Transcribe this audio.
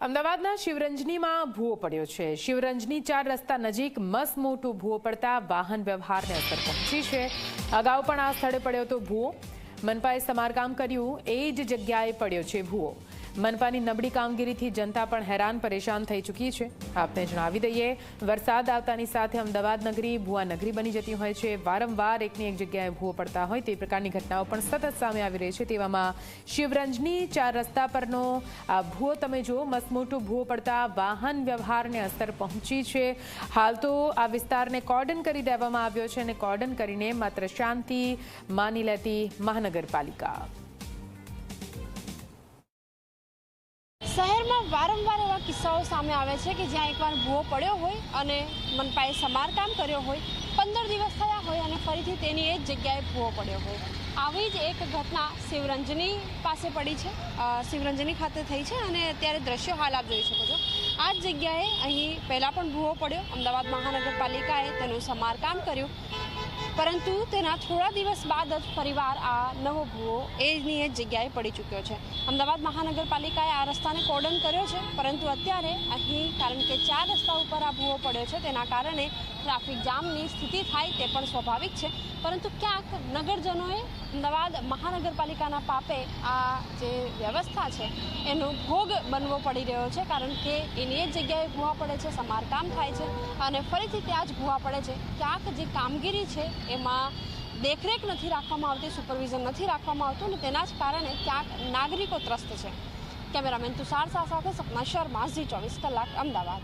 અમદાવાદના શિવરંજનીમાં ભૂવો પડ્યો છે. શિવરંજની ચાર રસ્તા નજીક મસ મોટો ભૂવો પડતા વાહન વ્યવહારને અસર પહોંચી છે. અગાઉ પણ આ સ્થળે પડ્યો હતો ભૂવો. મનપાએ સમારકામ કર્યું. એ જ જગ્યાએ પડ્યો છે ભૂવો. મનપાની નબળી કામગીરીથી જનતા પણ હેરાન પરેશાન થઈ ચૂકી છે. આપને જણાવી દઈએ, વરસાદ આવતાની સાથે અમદાવાદ નગરી, ભુવા નગરી બની જતી હોય છે. વારંવાર એકની એક જગ્યાએ ભૂવો પડતા હોય તે પ્રકારની ઘટનાઓ પણ સતત સામે આવી રહી છે. તેવામાં શિવરંજની ચાર રસ્તા પરનો આ ભૂવો તમે જુઓ મસમોટો ભૂવો પડતા વાહન વ્યવહારને અસર પહોંચી છે. હાલ તો આ વિસ્તારને કોર્ડન કરી દેવામાં આવ્યો છે અને કોર્ડન કરીને માત્ર શાંતિ માની લેતી મહાનગરપાલિકા. શહેરમાં વારંવાર એવા કિસ્સાઓ સામે આવે છે કે જ્યાં એકવાર ભૂવો પડ્યો હોય અને મનપાએ સમારકામ કર્યો હોય, પંદર દિવસ થયા હોય અને ફરીથી તેની એ જ જગ્યાએ ભૂવો પડ્યો હોય. આવી જ એક ઘટના શિવરંજની પાસે પડી છે. શિવરંજની ખાતે થઈ છે અને અત્યારે દ્રશ્યો હાલ આપ જોઈ શકો છો. આ જ જગ્યાએ અહીં પહેલાં પણ ભૂવો પડ્યો. અમદાવાદ મહાનગરપાલિકાએ તેનું સમારકામ કર્યું. પરંતુ તેના થોડા દિવસ બાદ જ ફરીવાર આ નવો ભૂવો એની એ જગ્યાએ પડી ચૂક્યો છે. અમદાવાદ મહાનગરપાલિકાએ આ રસ્તાને કોર્ડન કર્યો છે, પરંતુ અત્યારે અહીં કારણ કે ચાર રસ્તા ઉપર આ ભૂવો પડ્યો છે, તેના કારણે ટ્રાફિક જામની સ્થિતિ થાય તે પણ સ્વાભાવિક છે. પરંતુ ક્યાંક નગરજનોએ અમદાવાદ મહાનગરપાલિકાના પાપે આ જે વ્યવસ્થા છે, એનો ભોગ બનવો પડી રહ્યો છે, કારણ કે એની એ જ જગ્યાએ ભૂવા પડે છે, સમારકામ થાય છે અને ફરીથી ત્યાં જ ભૂવા પડે છે. ક્યાંક જે કામગીરી છે, એમાં દેખરેખ નથી રાખવામાં આવતી, સુપરવિઝન નથી રાખવામાં આવતું અને તેના જ કારણે ક્યાંક નાગરિકો ત્રસ્ત છે. કેમેરામેન તુષાર શાહ સાથે સપના શર્મા, ઝી ચોવીસ કલાક, અમદાવાદ.